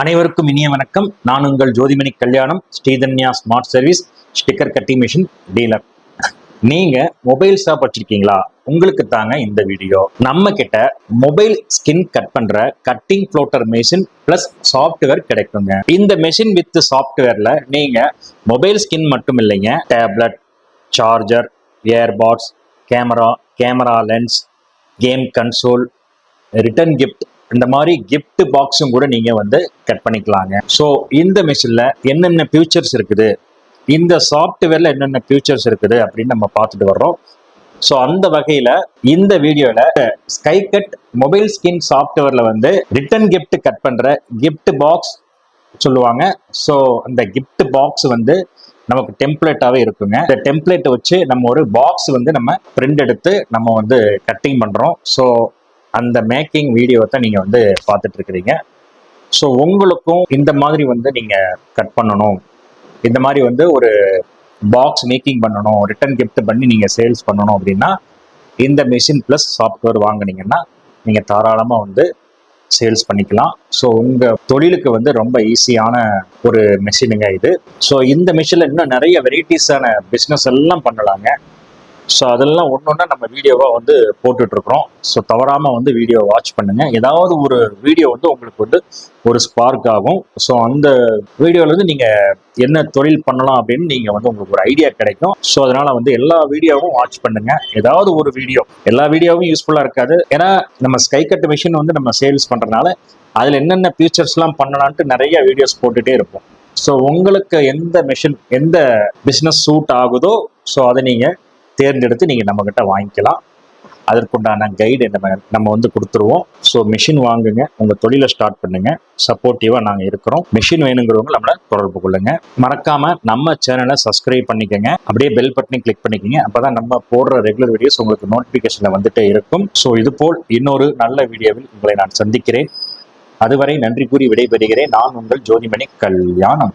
அனைவருக்கும் இனிய வணக்கம். நான் உங்கள் ஜோதிமணி கல்யாணம் Sridhanya smart service sticker cutting machine dealer நீங்க மொபைல் ஷாப் வச்சிருக்கீங்களா? உங்களுக்கு தாங்க இந்த வீடியோ நம்ம கிட்ட மொபைல் ஸ்கின் கட் பண்ற cutting plotter machine plus software கிடைக்குங்க. இந்த மெஷின் வித் சாஃப்ட்வேர்ல நீங்க மொபைல் ஸ்கின் மட்டும் இல்லைங்க tablet charger AirPods camera camera lens game console return gift இந்த மாதிரி கிஃப்ட் பாக்ஸும் கூட நீங்க வந்து கட் பண்ணிக்கலாங்க. ஸோ இந்த மிஷின்ல என்னென்ன ஃபியூச்சர்ஸ் இருக்குது? இந்த சாஃப்ட்வேர்ல என்னென்ன ஃபியூச்சர்ஸ் இருக்குது அப்படின்னு நம்ம பார்த்துட்டு வர்றோம். ஸோ அந்த வகையில இந்த வீடியோல ஸ்கை கட் மொபைல் ஸ்கின் சாஃப்ட்வேர்ல வந்து ரிட்டர்ன் கிஃப்ட் கட் பண்ற கிஃப்ட் பாக்ஸ் சொல்லுவாங்க. ஸோ அந்த கிஃப்ட் பாக்ஸ் வந்து நமக்கு டெம்ப்ளேட்டாகவே இருக்குங்க. இந்த டெம்ப்ளேட்டை வச்சு நம்ம ஒரு பாக்ஸ் வந்து நம்ம பிரிண்ட் எடுத்து நம்ம வந்து கட்டிங் பண்ணுறோம் ஸோ அந்த மேக்கிங் வீடியோவை தான் நீங்கள் வந்து பார்த்துட்டு இருக்கிறீங்க ஸோ உங்களுக்கும் இந்த மாதிரி வந்து நீங்கள் கட் பண்ணணும். இந்த மாதிரி வந்து ஒரு பாக்ஸ் மேக்கிங் பண்ணணும் ரிட்டர்ன் கிஃப்ட் பண்ணி நீங்கள் சேல்ஸ் பண்ணணும் அப்படின்னா இந்த மிஷின் ப்ளஸ் சாஃப்ட்வேர் வாங்கினீங்கன்னா நீங்கள் தாராளமாக வந்து சேல்ஸ் பண்ணிக்கலாம். ஸோ உங்கள் தொழிலுக்கு வந்து ரொம்ப ஈஸியான ஒரு மிஷினுங்க இது. ஸோ இந்த மிஷினில் இன்னும் நிறைய வெரைட்டிஸான பிஸ்னஸ் எல்லாம் பண்ணலாங்க. ஸோ அதெல்லாம் ஒன்று ஒன்றா நம்ம வீடியோவாக வந்து போட்டுட்ருக்குறோம். ஸோ தவறாமல் வந்து வீடியோ வாட்ச் பண்ணுங்கள் ஏதாவது ஒரு வீடியோ வந்து உங்களுக்கு வந்து ஒரு ஸ்பார்க் ஆகும். ஸோ அந்த வீடியோலேருந்து நீங்கள் என்ன தொழில் பண்ணலாம் அப்படின்னு நீங்கள் வந்து உங்களுக்கு ஒரு ஐடியா கிடைக்கும். ஸோ அதனால் வந்து எல்லா வீடியோவும் வாட்ச் பண்ணுங்கள் ஏதாவது ஒரு வீடியோ. எல்லா வீடியோவும் யூஸ்ஃபுல்லாக இருக்காது. ஏன்னா நம்ம ஸ்கை கட் மிஷின் வந்து நம்ம சேல்ஸ் பண்ணுறதுனால அதில் என்னென்ன ஃபீச்சர்ஸ்லாம் பண்ணலான்ட்டு நிறைய வீடியோஸ் போட்டுகிட்டே இருப்போம். ஸோ உங்களுக்கு எந்த மிஷின் எந்த பிஸ்னஸ் சூட் ஆகுதோ ஸோ அதை நீங்கள் தேர்ந்தெடுத்து நீங்கள் நம்மக்கிட்ட வாங்கிக்கலாம். அதற்குண்டான கைடு நம்ம நம்ம வந்து கொடுத்துருவோம். ஸோ மிஷின் வாங்குங்க. உங்கள் தொழிலை ஸ்டார்ட் பண்ணுங்க. சப்போர்ட்டிவாக நாங்கள் இருக்கிறோம். மிஷின் வேணுங்கிறவங்க நம்மளை தொடர்பு கொள்ளுங்க. மறக்காம நம்ம சேனலை சப்ஸ்கிரைப் பண்ணிக்கோங்க. அப்படியே பெல் பட்டனை கிளிக் பண்ணிக்கோங்க. அப்போதான் நம்ம போடுற ரெகுலர் வீடியோஸ் உங்களுக்கு நோட்டிஃபிகேஷனில் வந்துட்டே இருக்கும். ஸோ இது போல் இன்னொரு நல்ல வீடியோவில் உங்களை நான் சந்திக்கிறேன். அதுவரை நன்றி கூறி விடைபெறுகிறேன். நான் உங்கள் ஜோதிமணி கல்யாணம்.